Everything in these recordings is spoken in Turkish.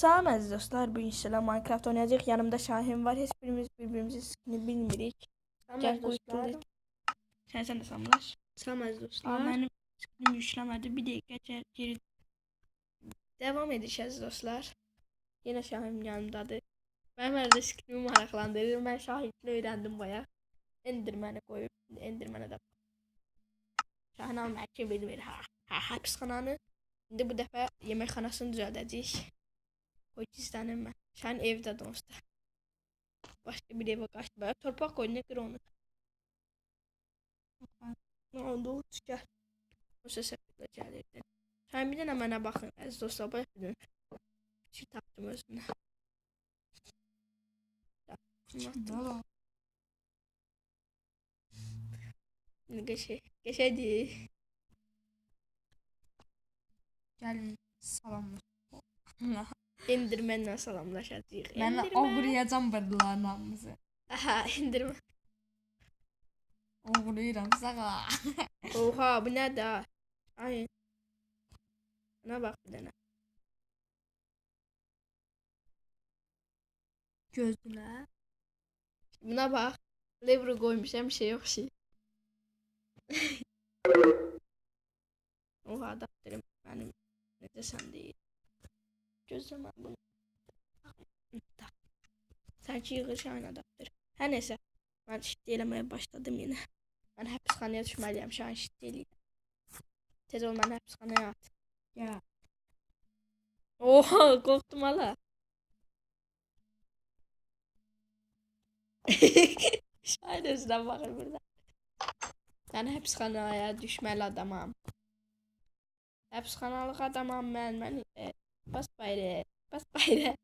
Salam əziz dostlar, bu inşallah Minecraft oynayacağıq. Yanımda Şahin var. Heç birimiz birbirimizin skinini bilmirik. Gel qoyduq. Sən sən də samlaş. Salam əziz Aa, dostlar. mənim skinim yükləmədi. Bir dəqiqə geri, geri devam əziz dostlar. Yenə Şahin yanımdadır. Mənim əldə skinimi maraqlandırır. Mən Şahinlə öyrəndim bayaq. Enderməni qoyub, Endermənə də Şahin alın əkə bilmir. Ha, ha, həbsxananı. İndi bu dəfə yeməkxanasını düzəldəcəyik. Qoy gizlənim mən. Şahin evdə dostlar. Başqa bir evə. Bayaq torpaq qoy, nə qır onu. Nə oldu? Gəl. O səsə belə gəlirdi. Şahin bir dənə mənə baxın, əziz dostlar. Bir dənə küçük tapdım özümə. Tapdım. Qəşəng, qəşəngdir. Gəlin salamlar. Endirmənlə salamlaşacağıq. Mən oğrayacam bırdıların hamısı. Aha, endirmən. Oğrayıram sağa. Oha, bu nədir? Ay. Buna bax bir dənə. Gözünə. Buna bax. Lever qoymuşam, bir şey yox şey. Oha, adapterim mənim. Necə sən deyil. Gözləmə bunu. Sanki yığışan adapter. Hər nəsə. Mən şiddə eləməyə başladım yenə. Mən həbsxanaya düşməliyəm, şu an şiddə eləyirəm. Tez ol məni həbsxanaya at. Ya. Oha, qorxdum hala. Şahid özünə baxır burada. Mən həbsxanaya düşməli adamam. Həbsxanalıq adamam mən. Mən e, bas bayraq, bas bayraq.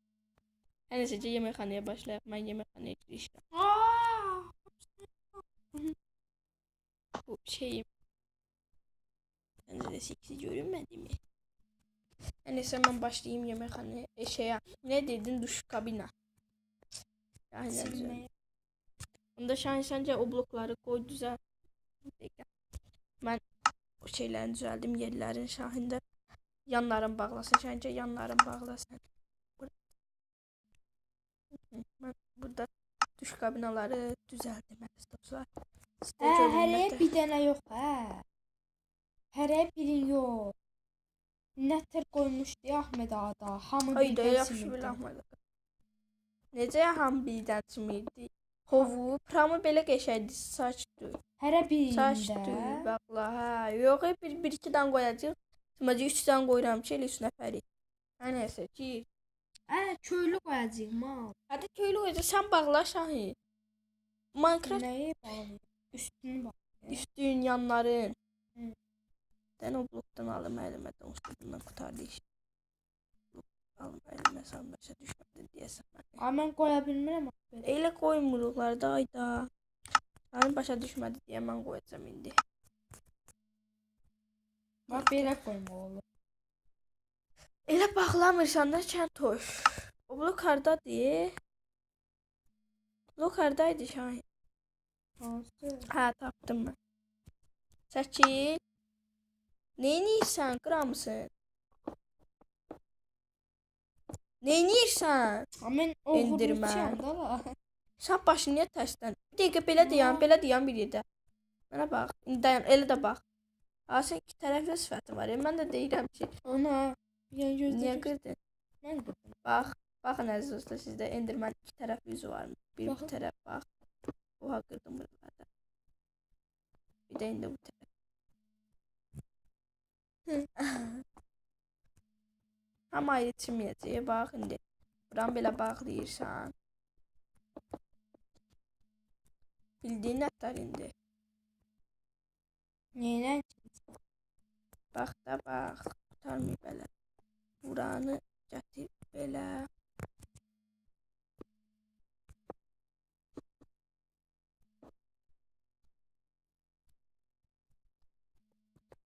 Hər nəsə ki, yeməkxanaya başlayaq. Mən yeməkxanaya girişirəm. Bu şeyim. Məndə də 8 görünmədi mi? Hər nəsə mən başlayayım yeməkxanaya. E, şeyə, nə dedin? Duş kabina. Aynen. Onda Şahin səncə o blokları. Bir dəqiqə. Mən o şeyləri düzəldim yerlərin Şahində. Yanların bağlasın. Şahincə yanların bağlasın. Mən burada duş kabinaları düzəldim əziz dostlar. Hə, hərəyə bir dənə yox, hə. Hərəyə birin yox. Nətər qoymuşdu Ahmed Ağa Hamı birdən. Necə ham birdən çimirdi? Hovu, pramı belə qəşəngdir, saçdı. Hərə Saçdı, birində. baxla, hə. Yox, bir, bir iki dənə qoyacağıq. Üç dənə qoyuram ki, elə üç nəfəri. Hər nəsə ki. Hə, köylü qoyacağıq mal. Hadi köylü qoyacaq, sən bağla Şahin. Minecraft Nəyi bağlayır? Üstünü bax. üstün yanların. Hı. Dən o blokdan alım əlimə də onsuz bundan qutardı iş. Alım düşmədi deyəsən mən. Amma mən qoya bilmirəm. Ahmed. Elə qoymuruqlar da ayda. Sənin başa düşmədi deyə mən qoyacağam indi. Bax belə qoyma olur. Elə bağlamırsan da sən toş. O blok hardadır? Blok hardaydı Şahin? Hansı? Hə, tapdım mən. Çəkil. Neynirsən? Qıramısın? Neynirsən? Endirmə. oğurluçuyam da. Sən başını niyə tərsdən? Bir dəqiqə belə deyəm, belə deyəm bir yerdə. Mənə bax. İndi dayan, elə də bax. Ha, sən iki tərəfli sifətin var. Ya. Mən də deyirəm ki, Ana. Yəni gözlə. niyə qırdın? Mən qırdım. Bax, baxın əziz dostlar, sizdə Enderman iki tərəfli yüzü var. Bir Baxın. bu tərəf bax. Oha qırdım buralarda. Bir də indi bu tərəf. Amma ayrı çiməyəcək. Bax indi. Buran belə bağlayırsan. Bildiyin nətər indi. Nəylə? Bax da bax. Qutarmıyor belə. Buranı gətir belə.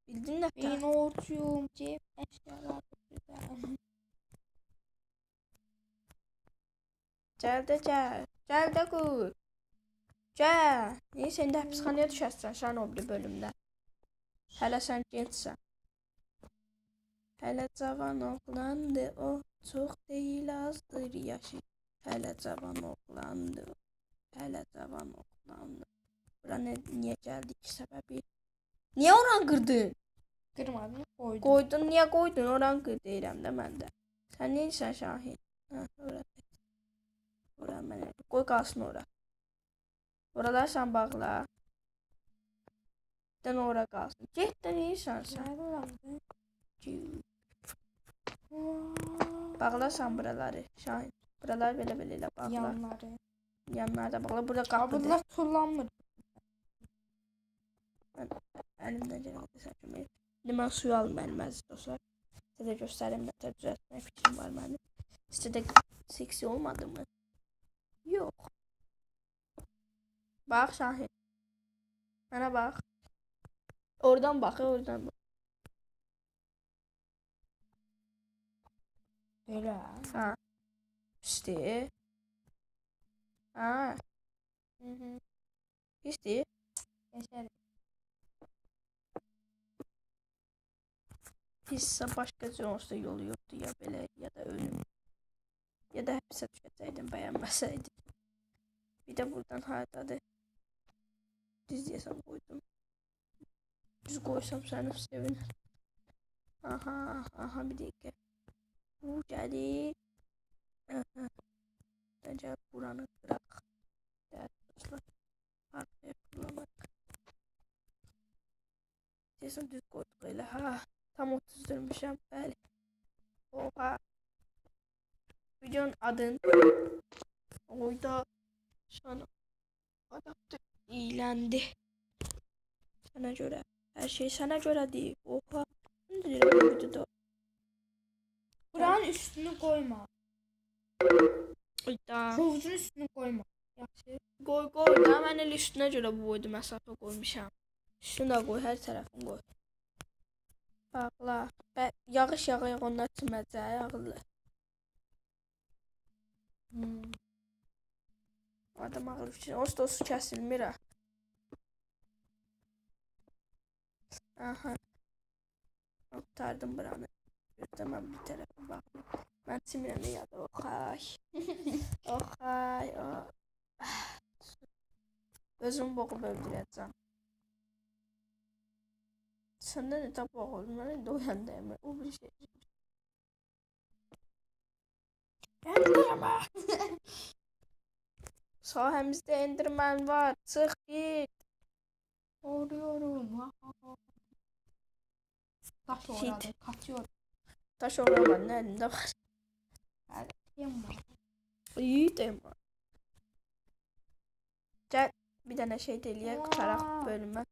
Bildin? Ben orçuyum. Cep eşyalar burada. Gəl də gəl. Gəl də qur. Gəl. Niyə sən də həbsxanaya düşərsən şan o biri bölümdə? Hələ sən gençsən. Hələ cavan oğlandı o. Çox deyil azdır yaşı. Hələ cavan oğlandı. Hələ cavan oğlandı. Bura ne, niyə gəldik səbəbi? Niyə oran qırdın? Qırmadım, qoydum. Qoydun, niyə qoydun? Oran qır deyirəm də mən də. Sən nə edirsən Şahin? Hə, ora. Ora mənə. Qoy qalsın ora. Oralar sən bağla. Dən ora qalsın. Get də nə edirsən sən? Nə qıramdı? Bağlasan buraları Şahin. Buralar belə belə elə bağla. Yanları. Yanlarda bağla. Burada qapıdır. bunlar tullanmır. Əlimdən gələn qədər kömək. İndi mən suyu alım əlimə əziz dostlar. Sizə də göstərim nə tər düzəltmək fikrim var mənim. Sizə də seksi olmadı mı? Yox. Bax Şahin. Mənə bax. Oradan bax, oradan bax. Belə. Ha. Pisdir. Ha, Mhm. pisdir. Geçer. Pissə başqa cür olsa yolu yoxdur ya belə ya da ölüm. Ya da həbsə düşəcəkdim bəyənməsəydim. Bir də buradan hardadır? Düz deyəsən qoydum. Düz qoysam səni sevinir. Aha, aha bir dəqiqə. Bu. Aha. Bence buranı. Dəyərli dostlar. Arkaya fırlamaq. Deyəsən düz qoyduq elə. Ha. Tam 30 dönmüşəm. Bəli. Oha. Videonun adın Oyda sana adapte iyilendi. Sana göre. Her şey sana göre değil. Oha. Ne diyorum videoda? Buranın üstünü koyma. Ayda. Hovucun üstünü koyma. Yaxşı. Qoy, qoy. Da mən elə üstünə görə bu boyda məsafə qoymuşam. Üstünü də qoy, hər tərəfini qoy. Bağla. Bə yağış yağayaq onlar çiməcək, ağıllı. Hmm. Adam ağır üçün. Onsuz da su kəsilmir ha. Aha. Otardım buranı. Götürmem bir tarafa bak. Ben çimirəm ya da oxay. oxay. o- Özüm boğub öldürəcəm. Səndə nə tap boğuldun? Mən indi oyandayım. O bir şey. Endirme. Sahəmizdə endirmən var. Çıx git. Doğruyorum. Ha, ha, ha. Taş. Daş orada var. Nə əlində var? Yemma. İyi tema. Gel bir tane şey deliye Aa. tarak bölüme.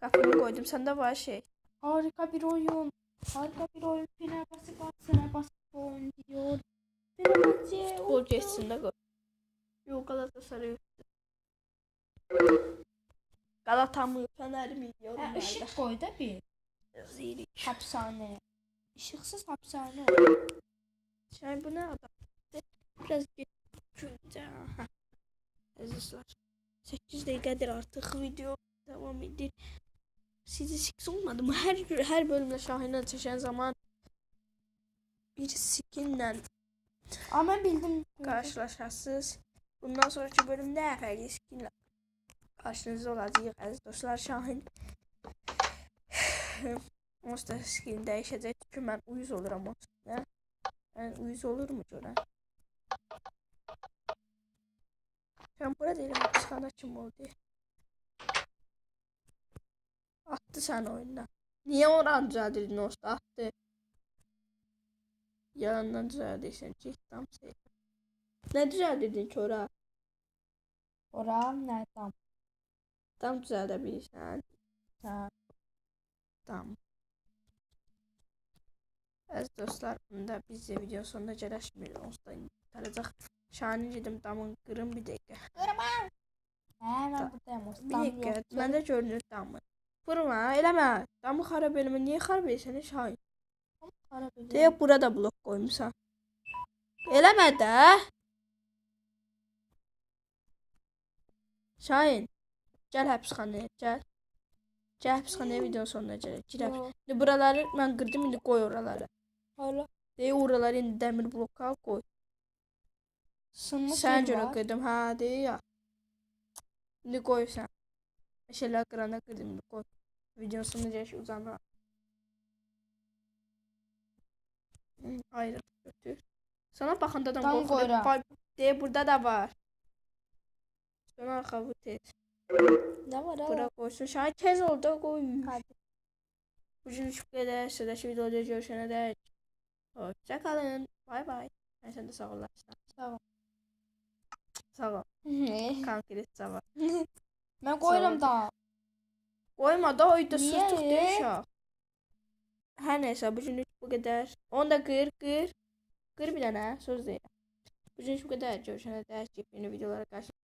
Kafamı koydum. Sende var şey. Harika bir oyun. Harika bir oyun. Fenerbahçe Galatasaray oyun diyor. Fenerbahçe. Gol oldu. geçsin de gol. Yok Galatasaray üstü. Galata mı Fener mi Ha, ışık koy da bir. Zirik. Hapishane. Işıksız hapishane. Şey bu ne adam? Biraz geçince. Aha. Azizler. 8 dakikadır artık video devam edir. Sizi six olmadı mı? Her her bölümde Şahin'e çeşen zaman bir skinle Ama bildim. karşılaşarsınız. Bundan sonraki bölümde fərqli skinlə karşınızda olacağıq əziz dostlar. Şahin Da skin dəyişəcək ki, mən uyuz oluram o skinə. Yəni uyuz olur mu görən? Sən bura deyirəm, çıxanda kim oldu? Attı sən oyundan. Niyə oranı düzəldirdin onsuz da attı? Yalandan düzəldirsən ki, tam şey. Nə düzəldirdin ki ora? Oram nereden? Tam düzəldə bilirsən. Ha. Tamam. Evet dostlar, bunda biz de video sonuna gələşmirik. Onsuz da taracaq. Şahin dedim, damın qırın bir dəqiqə. He ben buradayım. O Bir dəqiqə, məndə görünür damı. Vurma, eləmə. Damı xarab eləmə. Niyə xarab edirsən Şahin? Ara bir- Deyə burada blok qoymusan. Eləmə də. Şahin, gəl həbsxanaya, gəl. Gəl həbsxanaya videonun sonuna gələk. Girək. İndi buraları mən qırdım, indi qoy oraları. Hala. Dey oralar indi dəmir blokal qoy. Sınmış Sən görə qırdım, hə, dey ya. İndi qoy sən. Şeylər qırana qırdım, indi qoy. Videosu necə ki uzanar. Hı, Ayrı götür. Sana baxanda da qorxuram. Dey burada da var. Sonra arxa bu tez. Ne var Bura qoysun. Şahin tez ol da qoy. Hadi. Bugün bu qədər. Sıradakı videoda görüşənə dək. Hoşça kalın. Bay bay. Mən sən də sağ olasın. Sağ ol. Sağ ol. Konkret sağ ol. Ben koyuram da. Qoyma da oyda Niyə? sırtıq deyişə. Hər nəysə, bugünlük bu qədər. Onu da qır, qır. Qır bir dənə, söz deyirəm. Bugünlük bu qədər. Görüşənə dək. Yeni videolara qarşı